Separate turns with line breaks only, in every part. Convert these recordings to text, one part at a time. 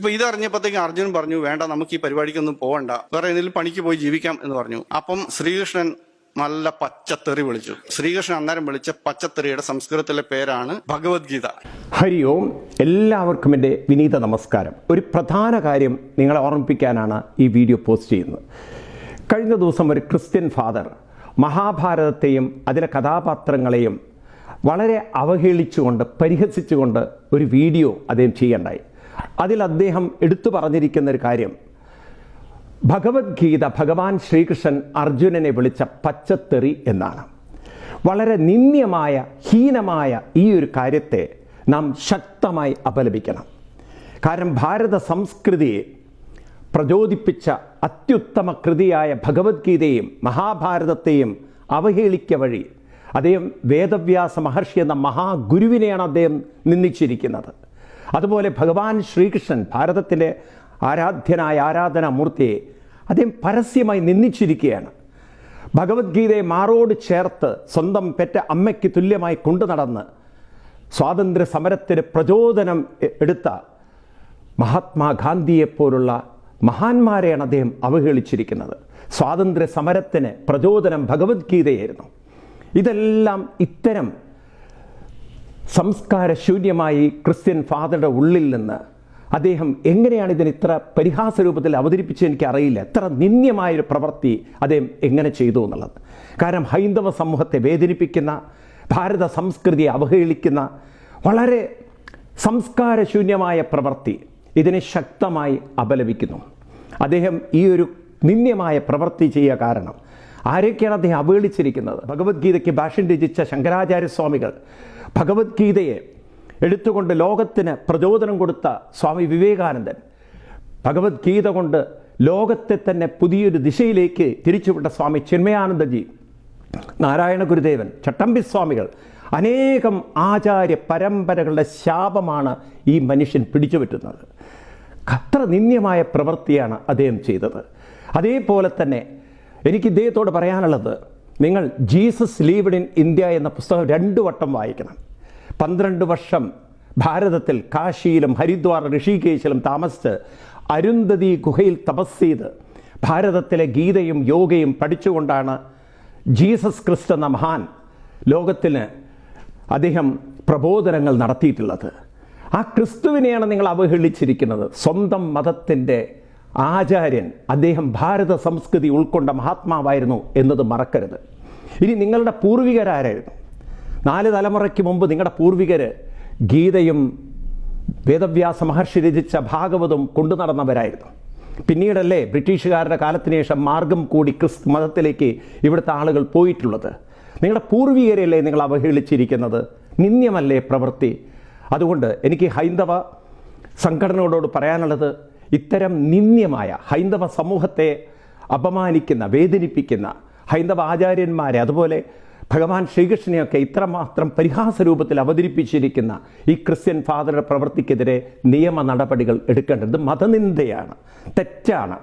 അപ്പൊ ഇതറിഞ്ഞപ്പോഴത്തേക്കും അർജുനൻ പറഞ്ഞു വേണ്ട നമുക്ക് ഈ പരിപാടിക്കൊന്നും പോകണ്ട വേറെ ഏതെങ്കിലും പണിക്ക് പോയി ജീവിക്കാം എന്ന് പറഞ്ഞു. അപ്പം ശ്രീകൃഷ്ണൻ നല്ല പച്ചത്തെറി വിളിച്ചു. ശ്രീകൃഷ്ണൻ അന്നേരം വിളിച്ച പച്ചത്തെറിയുടെ സംസ്കൃതത്തിലെ പേരാണ് ഭഗവത്ഗീത.
ഹരി ഓം. എല്ലാവർക്കും എന്റെ വിനീത നമസ്കാരം. ഒരു പ്രധാന കാര്യം നിങ്ങളെ ഓർമ്മിപ്പിക്കാനാണ് ഈ വീഡിയോ പോസ്റ്റ് ചെയ്യുന്നത്. കഴിഞ്ഞ ദിവസം ഒരു ക്രിസ്ത്യൻ ഫാദർ മഹാഭാരതത്തെയും അതിലെ കഥാപാത്രങ്ങളെയും വളരെ അവഹേളിച്ചുകൊണ്ട് പരിഹസിച്ചുകൊണ്ട് ഒരു വീഡിയോ അദ്ദേഹം ചെയ്യണ്ടായി. അതിൽ അദ്ദേഹം എടുത്തു പറഞ്ഞിരിക്കുന്ന ഒരു കാര്യം. ഭഗവത്ഗീത ഭഗവാൻ ശ്രീകൃഷ്ണൻ അർജുനനെ വിളിച്ച പച്ചത്തെറി എന്നാണ്. വളരെ നിന്ദ്യമായ ഹീനമായ ഈ ഒരു കാര്യത്തെ നാം ശക്തമായി അപലപിക്കണം. കാരണം ഭാരത സംസ്കൃതിയെ പ്രചോദിപ്പിച്ച അത്യുത്തമ കൃതിയായ ഭഗവത്ഗീതയും മഹാഭാരതത്തെയും അവഹേളിക്ക വഴി അദ്ദേഹം വേദവ്യാസ മഹർഷി എന്ന മഹാഗുരുവിനെയാണ് അദ്ദേഹം നിന്ദിച്ചിരിക്കുന്നത്. അതുപോലെ ഭഗവാൻ ശ്രീകൃഷ്ണൻ ഭാരതത്തിലെ ആരാധ്യനായ ആരാധനാമൂർത്തിയെ അദ്ദേഹം പരസ്യമായി നിന്ദിച്ചിരിക്കുകയാണ്. ഭഗവത്ഗീതയെ മാറോട് ചേർത്ത് സ്വന്തം പെറ്റ അമ്മയ്ക്ക് തുല്യമായി കൊണ്ടു നടന്ന് സ്വാതന്ത്ര്യ സമരത്തിന് പ്രചോദനം എടുത്ത മഹാത്മാഗാന്ധിയെപ്പോലുള്ള മഹാന്മാരെയാണ് അദ്ദേഹം അവഹേളിച്ചിരിക്കുന്നത്. സ്വാതന്ത്ര്യ സമരത്തിന് പ്രചോദനം ഭഗവത്ഗീതയായിരുന്നു. ഇതെല്ലാം ഇത്തരം സംസ്കാരശൂന്യമായി ക്രിസ്ത്യൻ ഫാദറുടെ ഉള്ളിൽ നിന്ന് അദ്ദേഹം എങ്ങനെയാണ് ഇതിന് ഇത്ര പരിഹാസ രൂപത്തിൽ അവതരിപ്പിച്ച് എനിക്ക് അറിയില്ല എത്ര നിന്ദ്യമായൊരു പ്രവൃത്തി അദ്ദേഹം എങ്ങനെ ചെയ്തു എന്നുള്ളത്. കാരണം ഹൈന്ദവ സമൂഹത്തെ വേദനിപ്പിക്കുന്ന ഭാരത സംസ്കൃതിയെ അവഹേളിക്കുന്ന വളരെ സംസ്കാരശൂന്യമായ പ്രവൃത്തി ഇതിനെ ശക്തമായി അപലപിക്കുന്നു. അദ്ദേഹം ഈ ഒരു നിന്ദ്യമായ പ്രവൃത്തി ചെയ്യുക കാരണം ആരൊക്കെയാണ് അദ്ദേഹം അവഹേളിച്ചിരിക്കുന്നത് ഭഗവത്ഗീതയ്ക്ക് ഭാഷ്യം രചിച്ച ശങ്കരാചാര്യസ്വാമികൾ. ഭഗവത്ഗീതയെ എടുത്തുകൊണ്ട് ലോകത്തിന് പ്രചോദനം കൊടുത്ത സ്വാമി വിവേകാനന്ദൻ ഭഗവത്ഗീത കൊണ്ട് ലോകത്തെ തന്നെ പുതിയൊരു ദിശയിലേക്ക് തിരിച്ചുവിട്ട സ്വാമി ചിന്മയാനന്ദജി നാരായണ ഗുരുദേവൻ ചട്ടമ്പി സ്വാമികൾ അനേകം ആചാര്യ പരമ്പരകളുടെ ശാപമാണ് ഈ മനുഷ്യൻ പിടിച്ചുപറ്റുന്നത്. അത്ര നിന്ദ്യമായ പ്രവൃത്തിയാണ് അദ്ദേഹം ചെയ്തത്. അതേപോലെ തന്നെ എനിക്ക് ഇദ്ദേഹത്തോട് പറയാനുള്ളത് നിങ്ങൾ ജീസസ് ലീവ്ഡ് ഇൻ ഇന്ത്യ എന്ന പുസ്തകം രണ്ടു വട്ടം വായിക്കണം. പന്ത്രണ്ട് വർഷം ഭാരതത്തിൽ കാശിയിലും ഹരിദ്വാർ ഋഷികേശിലും താമസിച്ച് അരുന്ധതി ഗുഹയിൽ തപസ് ചെയ്ത് ഭാരതത്തിലെ ഗീതയും യോഗയും പഠിച്ചുകൊണ്ടാണ് ജീസസ് ക്രിസ്റ്റ് എന്ന മഹാൻ ലോകത്തിന് അദ്ദേഹം പ്രബോധനങ്ങൾ നടത്തിയിട്ടുള്ളത്. ആ ക്രിസ്തുവിനെയാണ് നിങ്ങൾ അവഹേളിച്ചിരിക്കുന്നത്. സ്വന്തം മതത്തിന്റെ ആചാര്യൻ അദ്ദേഹം ഭാരത സംസ്കൃതി ഉൾക്കൊണ്ട മഹാത്മാവായിരുന്നു എന്നത് മറക്കരുത്. ഇനി നിങ്ങളുടെ പൂർവികരാരായിരുന്നു. നാല് തലമുറയ്ക്ക് മുമ്പ് നിങ്ങളുടെ പൂർവികർ ഗീതയും വേദവ്യാസ മഹർഷി രചിച്ച ഭാഗവതം കൊണ്ടു നടന്നവരായിരുന്നു. പിന്നീടല്ലേ ബ്രിട്ടീഷുകാരുടെ കാലത്തിന് ശേഷം മാർഗം കൂടി ക്രിസ്തു മതത്തിലേക്ക് ഇവിടുത്തെ ആളുകൾ പോയിട്ടുള്ളത്. നിങ്ങളുടെ പൂർവികരെയല്ലേ നിങ്ങൾ അവഹേളിച്ചിരിക്കുന്നത്? നിന്ദ്യമല്ലേ പ്രവൃത്തി? അതുകൊണ്ട് എനിക്ക് ഹൈന്ദവ സംഘടനകളോട് പറയാനുള്ളത് ഇത്തരം നിന്ദ്യമായ ഹൈന്ദവ സമൂഹത്തെ അപമാനിക്കുന്ന വേദനിപ്പിക്കുന്ന ഹൈന്ദവ ആചാര്യന്മാരെ അതുപോലെ ഭഗവാൻ ശ്രീകൃഷ്ണനെയൊക്കെ ഇത്രമാത്രം പരിഹാസ രൂപത്തിൽ അവതരിപ്പിച്ചിരിക്കുന്ന ഈ ക്രിസ്ത്യൻ ഫാദറുടെ പ്രവൃത്തിക്കെതിരെ നിയമ നടപടികൾ എടുക്കേണ്ടത് മതനിന്ദയാണ് തെറ്റാണ്.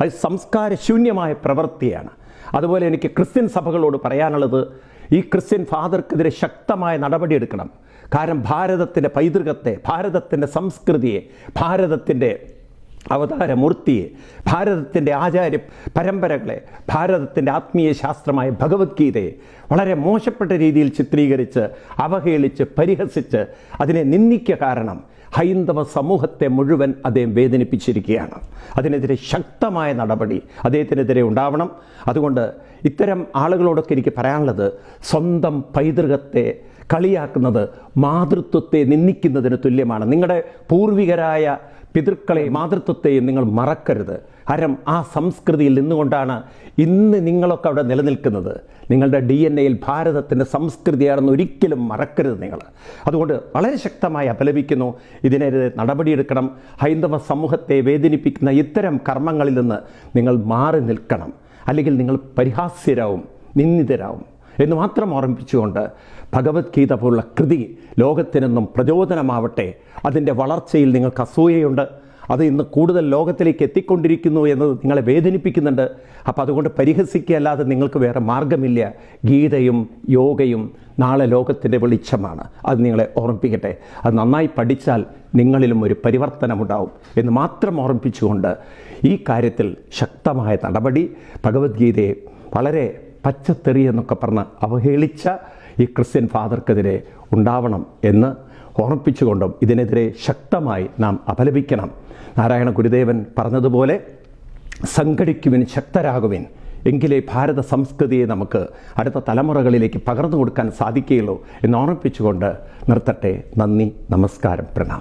അത് സംസ്കാരശൂന്യമായ പ്രവൃത്തിയാണ്. അതുപോലെ എനിക്ക് ക്രിസ്ത്യൻ സഭകളോട് പറയാനുള്ളത് ഈ ക്രിസ്ത്യൻ ഫാദർക്കെതിരെ ശക്തമായ നടപടി എടുക്കണം. കാരണം ഭാരതത്തിന്റെ പൈതൃകത്തെ ഭാരതത്തിന്റെ സംസ്കൃതിയെ ഭാരതത്തിന്റെ അവതാരമൂർത്തിയെ ഭാരതത്തിന്റെ ആചാര്യ പരമ്പരകളെ ഭാരതത്തിന്റെ ആത്മീയ ശാസ്ത്രമായ ഭഗവത്ഗീതയെ വളരെ മോശപ്പെട്ട രീതിയിൽ ചിത്രീകരിച്ച് അവഹേളിച്ച് പരിഹസിച്ച് അതിനെ നിന്ദിക്ക കാരണം ഹൈന്ദവ സമൂഹത്തെ മുഴുവൻ അദ്ദേഹം വേദനിപ്പിച്ചിരിക്കുകയാണ്. അതിനെതിരെ ശക്തമായ നടപടി അദ്ദേഹത്തിനെതിരെ ഉണ്ടാവണം. അതുകൊണ്ട് ഇത്തരം ആളുകളോടൊക്കെ എനിക്ക് പറയാനുള്ളത് സ്വന്തം പൈതൃകത്തെ കളിയാക്കുന്നത് മാതൃത്വത്തെ നിന്ദിക്കുന്നതിന് തുല്യമാണ്. നിങ്ങളുടെ പൂർവികരായ പിതൃക്കളെ മാതൃത്വത്തെയും നിങ്ങൾ മറക്കരുത്. ഹരം ആ സംസ്കൃതിയിൽ നിന്നുകൊണ്ടാണ് ഇന്ന് നിങ്ങളൊക്കെ അവിടെ നിലനിൽക്കുന്നത്. നിങ്ങളുടെ ഡി എൻ എയിൽ ഭാരതത്തിന്റെ സംസ്കൃതിയാണെന്ന് ഒരിക്കലും മറക്കരുത് നിങ്ങൾ. അതുകൊണ്ട് വളരെ ശക്തമായി അപലപിക്കുന്നു. ഇതിനെതിരെ നടപടിയെടുക്കണം. ഹൈന്ദവ സമൂഹത്തെ വേദനിപ്പിക്കുന്ന ഇത്തരം കർമ്മങ്ങളിൽ നിന്ന് നിങ്ങൾ മാറി നിൽക്കണം. അല്ലെങ്കിൽ നിങ്ങൾ പരിഹാസ്യരാവും നിന്ദിതരാവും. എന്ന് മാത്രം ഓർമ്മിപ്പിച്ചുകൊണ്ട് ഭഗവത്ഗീത പോലുള്ള കൃതി ലോകത്തിനെന്നും പ്രചോദനമാവട്ടെ. അതിന്റെ വളർച്ചയിൽ നിങ്ങൾക്ക് അസൂയയുണ്ട്. അത് ഇന്ന് കൂടുതൽ ലോകത്തിലേക്ക് എത്തിക്കൊണ്ടിരിക്കുന്നു എന്നത് നിങ്ങളെ വേദനിപ്പിക്കുന്നുണ്ട്. അപ്പോൾ അതുകൊണ്ട് പരിഹസിക്കുകയല്ലാതെ നിങ്ങൾക്ക് വേറെ മാർഗമില്ല ഗീതയും യോഗയും നാളെ ലോകത്തിന്റെ വെളിച്ചമാണ്. അത് നിങ്ങളെ ഓർമ്മിപ്പിക്കട്ടെ. അത് നന്നായി പഠിച്ചാൽ നിങ്ങളിലും ഒരു പരിവർത്തനമുണ്ടാവും എന്ന് മാത്രം ഓർമ്മിപ്പിച്ചുകൊണ്ട് ഈ കാര്യത്തിൽ ശക്തമായ നടപടി ഭഗവത്ഗീതയെ വളരെ പച്ചത്തെറി എന്നൊക്കെ പറഞ്ഞ് അവഹേളിച്ച ഈ ക്രിസ്ത്യൻ ഫാദർക്കെതിരെ ഉണ്ടാവണം എന്ന് ഓർമ്മിപ്പിച്ചുകൊണ്ടും ഇതിനെതിരെ ശക്തമായി നാം അപലപിക്കണം. നാരായണ ഗുരുദേവൻ പറഞ്ഞതുപോലെ സംഘടിക്കുവിൻ ശക്തരാകുവിൻ. എങ്കിലേ ഭാരത സംസ്കൃതിയെ നമുക്ക് അടുത്ത തലമുറകളിലേക്ക് പകർന്നു കൊടുക്കാൻ സാധിക്കുകയുള്ളൂ എന്ന് ഓർമ്മിപ്പിച്ചുകൊണ്ട് നിർത്തട്ടെ. നന്ദി നമസ്കാരം പ്രണാം